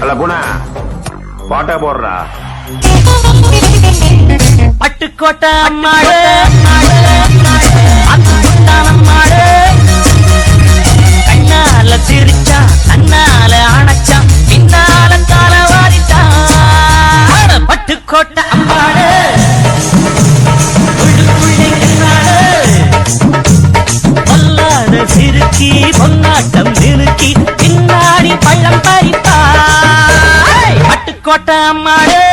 அல்ல குணா. பாட்டா போடுறா. பட்டுக்கோட்டை பட்டுக்கோட்டை